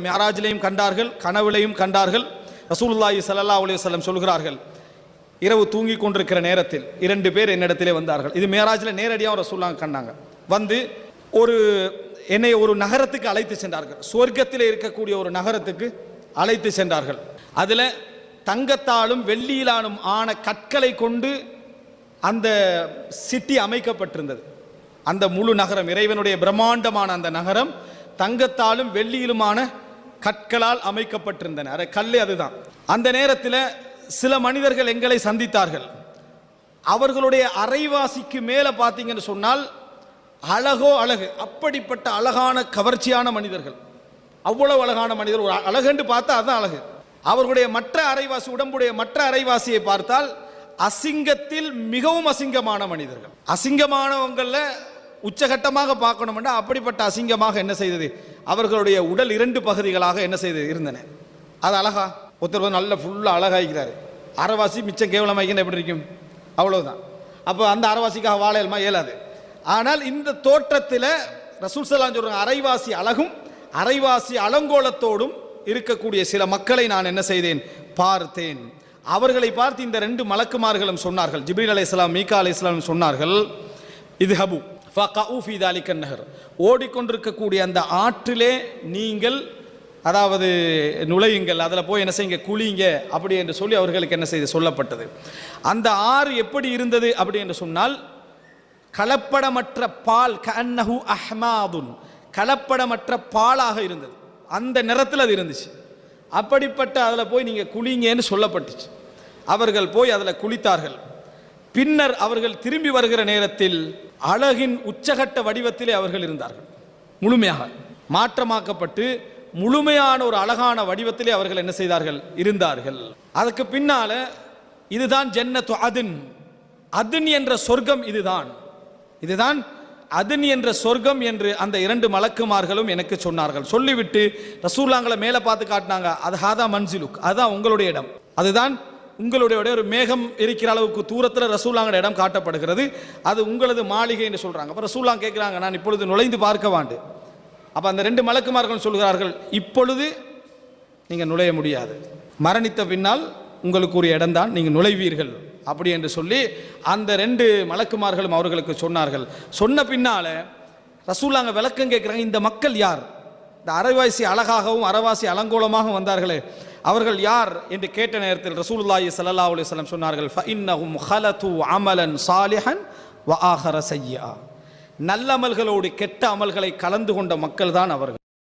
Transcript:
மியாராஜிலையும் கண்டார்கள் கனவுலையும் கண்டார்கள். ரசூலுல்லாஹி சல்லா அலி வல்லம் சொல்கிறார்கள் இரவு தூங்கி கொண்டிருக்கிற நேரத்தில் இரண்டு பேர் என்னிடத்திலே வந்தார்கள். இது மேராஜில் நேரடியாக ரசூலுல்லாஹ் கண்டாங்க. வந்து ஒரு என்னை ஒரு நகரத்துக்கு அழைத்து சென்றார்கள். சொர்க்கத்தில் இருக்கக்கூடிய ஒரு நகரத்துக்கு அழைத்து சென்றார்கள். அதில் தங்கத்தாலும் வெள்ளியிலாலும் ஆன கற்களை கொண்டு அந்த சிட்டி அமைக்கப்பட்டிருந்தது. அந்த முழு நகரம் இறைவனுடைய பிரம்மாண்டமான அந்த நகரம் தங்கத்தாலும் வெள்ளியிலுமான கற்களால் அமைக்கப்பட்டிருந்தன. அரை அதுதான். அந்த நேரத்தில் சில மனிதர்கள் எங்களை சந்தித்தார்கள். அவர்களுடைய அரைவாசிக்கு மேலே பார்த்தீங்கன்னு சொன்னால் அழகோ அழகு அப்படிப்பட்ட அழகான கவர்ச்சியான மனிதர்கள். அவ்வளவு அழகான மனிதர் ஒரு அழகுன்னு பார்த்தா அதுதான் அழகு. அவர்களுடைய மற்ற அரைவாசி உடம்புடைய மற்ற அரைவாசியை பார்த்தால் அசிங்கத்தில் மிகவும் அசிங்கமான மனிதர்கள். அசிங்கமானவங்களில் உச்சகட்டமாக பார்க்கணும்னா அப்படிப்பட்ட அசிங்கமாக என்ன செய்தது? அவர்களுடைய உடல் இரண்டு பகுதிகளாக என்ன செய்தது? இருந்தன. அது அழகா? ஒருத்தர் வந்து நல்ல ஃபுல்லாக அழகாகிறாரு அரைவாசி மிச்சம் கேவலமாகின்னு எப்படி இருக்கும்? அவ்வளவுதான். அப்போ அந்த அரைவாசிக்காக வாழையல்மா இயலாது. ஆனால் இந்த தோற்றத்தில் ரசூல் சலாம் சொல்கிறாங்க அரைவாசி அழகும் அரைவாசி அலங்கோலத்தோடும் இருக்கக்கூடிய சில மக்களை நான் என்ன செய்தேன்? பார்த்தேன். அவர்களை பார்த்து இந்த ரெண்டு மலக்குமார்களும் சொன்னார்கள். ஜிப்ரீல் அலைஹிஸ்ஸலாம் மீகா அலைஹிஸ்ஸலாம் சொன்னார்கள் இது ஹபு நகர் ஓடிக்கொண்டிருக்கக்கூடிய அந்த ஆற்றிலே நீங்கள் அதாவது நுழையுங்கள் அதில் போய் என்ன செய்யுங்க குளிங்க அப்படி என்று சொல்லி அவர்களுக்கு என்ன செய்து சொல்லப்பட்டது. அந்த ஆறு எப்படி இருந்தது அப்படி என்று சொன்னால் கலப்படமற்ற பால் கன்னஹு அஹ்மாதுன். கலப்படமற்ற பாலாக இருந்தது. அந்த நிறத்தில் அது இருந்துச்சு. அப்படிப்பட்ட அதில் போய் நீங்கள் குளிங்கன்னு சொல்லப்பட்டுச்சு. அவர்கள் போய் அதில் குளித்தார்கள். பின்னர் அவர்கள் திரும்பி வருகிற நேரத்தில் அழகின் உச்சகட்ட வடிவத்திலே அவர்கள் இருந்தார்கள். முழுமையாக. மாற்றமாக்கப்பட்டு முழுமையான ஒரு அழகான வடிவத்திலே அவர்கள் என்ன செய்தார்கள்? இருந்தார்கள். அதற்கு பின்னால இதுதான் ஜன்னத்து அதின். அதின் என்ற சொர்க்கம் இதுதான். இதுதான் அதின் என்ற சொர்க்கம் என்று அந்த இரண்டு மலக்குமார்களும் எனக்கு சொன்னார்கள். சொல்லிவிட்டு ரசூல்லாங்களை மேலே பார்த்து காட்டினாங்க. அது ஹாதா மன்சிலுக். அதுதான் உங்களுடைய இடம். அதுதான் உங்களுடைய ஒரு மேகம் இருக்கிற அளவுக்கு தூரத்தில் ரசூல்லாங்கட இடம் காட்டப்படுகிறது. அது உங்களது மாளிகை என்று சொல்கிறாங்க அப்போ ரசூலாங் கேட்குறாங்க நான் இப்பொழுது நுழைந்து பார்க்க வாண்டு. அப்போ அந்த ரெண்டு மலக்குமார்கள் சொல்கிறார்கள் இப்பொழுது நீங்கள் நுழைய முடியாது. மரணித்த பின்னால் உங்களுக்கு ஒரு இடம்தான் நீங்கள் நுழைவீர்கள். அப்படி என்று சொல்லி அந்த ரெண்டு மலக்குமார்களும் அவர்களுக்கு சொன்னார்கள். சொன்ன பின்னால் ரசூலாங்க விளக்கம் கேட்குறாங்க இந்த மக்கள் யார்? இந்த அரைவாசி அழகாகவும் அரைவாசி அலங்கோலமாக வந்தார்களே. அவர்கள் யார் என்று கேட்ட நேரத்தில் ரசூலுல்லாஹி ஸல்லல்லாஹு அலைஹி வஸல்லம் சொன்னார்கள் ஃபஇன்னஹும் ஹலது அமலன் சாலிஹன் வ ஆஹர நல்ல அமல்களோடு கெட்ட அமல்களை கலந்து கொண்ட மக்கள் தான் அவர்கள்.